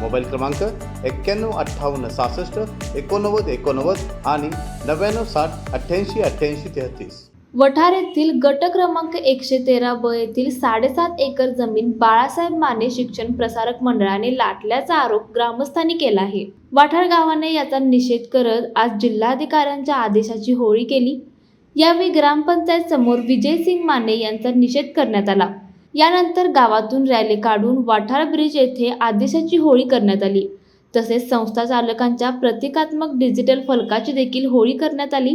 Mobile क्रमांक एक्क्याण्णव अठ्ठावन्न सहासष्ट एकोणनव्वद एकोणनव्वद आणि नव्याण्णव साठ अठ्ठ्याऐंशी अठ्ठ्याऐंशी तेहतीस. वठार येथील गट क्रमांक एकशे तेरा ब येथील साडेसात एकर जमीन बाळासाहेब माने शिक्षण प्रसारक मंडळाने लाटल्याचा आरोप ग्रामस्थांनी केला आहे. वाठार गावाने याचा निषेध करत आज जिल्हाधिकाऱ्यांच्या आदेशाची होळी केली. यावेळी ग्रामपंचायत समोर विजयसिंग माने यांचा निषेध करण्यात आला. यानंतर गावातून रॅली काढून वाठार ब्रिज येथे आदेशाची होळी करण्यात आली. तसेच संस्था चालकांच्या प्रतिकात्मक डिजिटल फलकाची देखील होळी करण्यात आली.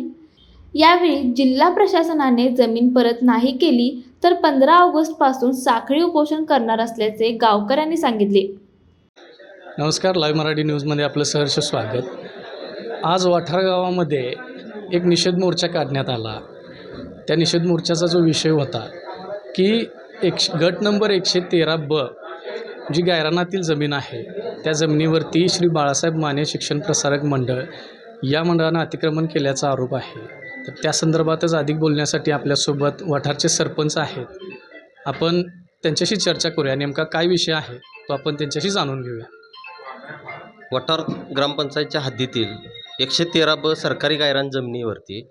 यावेळी जिल्हा प्रशासनाने जमीन परत नाही केली तर पंधरा ऑगस्टपासून साखळी उपोषण करणार असल्याचे गावकऱ्यांनी सांगितले. नमस्कार लाईव्ह मराठी न्यूजमध्ये आपलं सहर्ष स्वागत. आज वाठार गावामध्ये एक निषेध मोर्चा काढण्यात आला. त्या निषेध मोर्चाचा जो विषय होता की एकश गट नंबर एकशे तेरा ब जी गायरानातील जमीन आहे. त्या जमिनीवरती श्री बाळासाहेब माने शिक्षण प्रसारक मंडळ या मंडळानं अतिक्रमण केल्याचा आरोप आहे. तर त्या संदर्भातच अधिक बोलण्यासाठी आपल्यासोबत वाठारचे सरपंच आहेत. आपण त्यांच्याशी चर्चा करूया. नेमका काय विषय आहे तो आपण त्यांच्याशी जाणून घेऊया. वठार ग्रामपंचायतच्या हद्दीतील एकशे तेरा ब सरकारी गायरान जमिनीवरती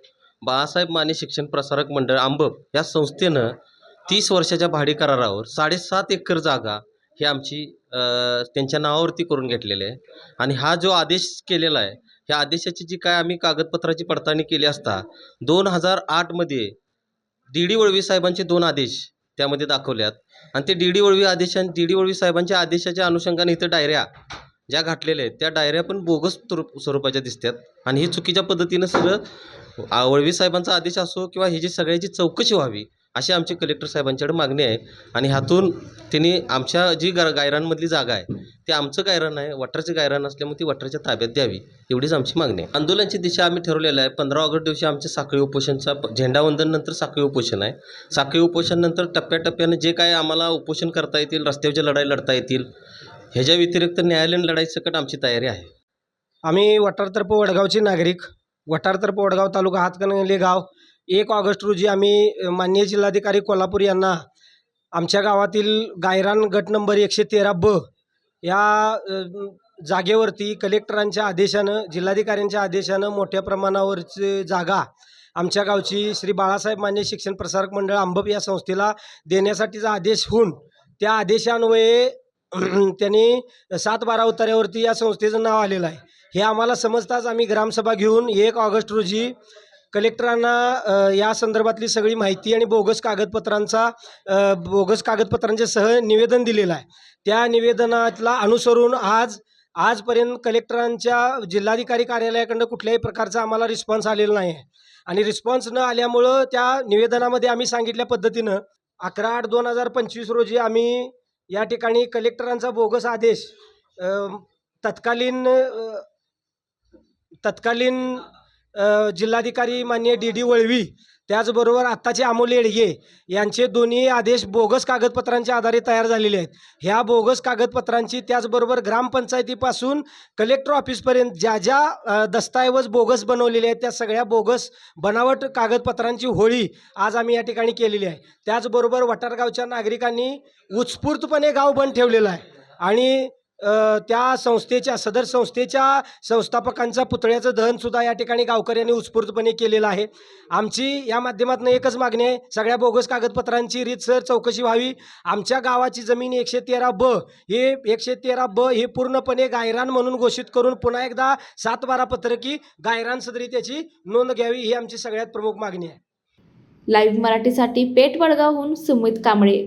बाळासाहेब माने शिक्षण प्रसारक मंडळ आंबप या संस्थेनं तीस वर्षाच्या भाडे करारावर साडेसात एकर जागा ही आमची त्यांच्या नावावरती करून घेतलेली आहे. आणि हा जो आदेश केलेला आहे ह्या आदेशाची जी काय आम्ही कागदपत्राची पडताळणी केली असता दोन हजार आठमध्ये डी डी वळवी साहेबांचे दोन आदेश त्यामध्ये दाखवल्यात आणि ते डी डी वळवी आदेश डी डी वळवी साहेबांच्या आदेशाच्या अनुषंगाने इथं डायऱ्या ज्या घातलेल्या आहेत त्या डायऱ्या पण बोगस स्वरूप स्वरूपाच्या दिसतात. आणि हे चुकीच्या पद्धतीनं सगळं वळवी साहेबांचा आदेश असो किंवा हे जी सगळ्याची चौकशी व्हावी अशी आमची कलेक्टर साहेबांच्याकडे मागणी आहे. आणि ह्यातून त्यांनी आमच्या जी गा गायरांमधली जागा आहे ती आमचं गायरान आहे वठारचं गायरान असल्यामुळे ती वठारच्या ताब्यात द्यावी एवढीच आमची मागणी आहे. आंदोलनाची दिशा आम्ही ठरवलेलं आहे. पंधरा ऑगस्ट दिवशी आमच्या साखळी उपोषणचा प- झेंडावंदन नंतर साखळी उपोषण आहे. साखळी उपोषणनंतर टप्प्याटप्प्याने टप्प्याटप्प्यानं जे काय आम्हाला उपोषण करता येतील रस्त्यावरच्या लढाई लढता येतील ह्याच्या व्यतिरिक्त न्यायालयीन लढाईसकट आमची तयारी आहे. आम्ही वटारतर्फ वडगावचे नागरिक वटारतर्फ वडगाव तालुका हातकणंगले गाव एक ऑगस्ट रोजी आम्ही माननीय जिल्हाधिकारी कोल्हापूर यांना आमच्या गावातील गायरान गट नंबर एकशे तेरा ब या जागेवरती कलेक्टरांच्या आदेशानं जिल्हाधिकाऱ्यांच्या आदेशानं मोठ्या प्रमाणावरची जागा आमच्या गावची श्री बाळासाहेब मान्य शिक्षण प्रसारक मंडळ आंबप या संस्थेला देण्यासाठीचा आदेश होऊन त्या आदेशान्वये त्यांनी सात बारा उतार्यावरती या संस्थेचं नाव आलेलं आहे. हे आम्हाला समजताच आम्ही ग्रामसभा घेऊन एक ऑगस्ट रोजी कलेक्टरांना या संदर्भातली सगळी माहिती आणि बोगस कागदपत्रांचा बोगस कागदपत्रांचे सह निवेदन दिलेलं आहे. त्या निवेदनातला अनुसरून आज आजपर्यंत कलेक्टरांच्या जिल्हाधिकारी कार्यालयाकडनं कुठल्याही प्रकारचा आम्हाला रिस्पॉन्स आलेला नाही आहे. आणि रिस्पॉन्स न आल्यामुळं त्या निवेदनामध्ये आम्ही सांगितल्या पद्धतीनं अकरा आठ दोन हजार पंचवीस रोजी आम्ही या ठिकाणी कलेक्टरांचा बोगस आदेश तत्कालीन तत्कालीन जिल्हाधिकारी मान्य डी डी वळवी त्याचबरोबर आत्ताचे अमोल येडगे यांचे दोन्ही आदेश बोगस कागदपत्रांच्या आधारे तयार झालेले आहेत. ह्या बोगस कागदपत्रांची त्याचबरोबर ग्रामपंचायतीपासून कलेक्टर ऑफिसपर्यंत ज्या ज्या दस्तऐवज बोगस बनवलेले आहेत त्या सगळ्या बोगस बनावट कागदपत्रांची होळी आज आम्ही या ठिकाणी केलेली आहे. त्याचबरोबर वटारगावच्या नागरिकांनी उत्स्फूर्तपणे गाव बंद ठेवलेलं आहे. आणि त्या संस्थेच्या सदर संस्थेच्या संस्थापकांचा पुतळ्याचं दहनसुद्धा या ठिकाणी गावकऱ्यांनी उत्स्फूर्तपणे केलेलं आहे. आमची या माध्यमातून एकच मागणी आहे. सगळ्या बोगस कागदपत्रांची रीतसर चौकशी व्हावी. आमच्या गावाची जमीन एकशे तेरा ब हे एकशे तेरा ब हे पूर्णपणे गायरान म्हणून घोषित करून पुन्हा एकदा सात बारा पत्रकी गायरान सदरी त्याची नोंद घ्यावी ही आमची सगळ्यात प्रमुख मागणी आहे. लाईव्ह मराठीसाठी पेठ वडगावहून सुमित कांबळे.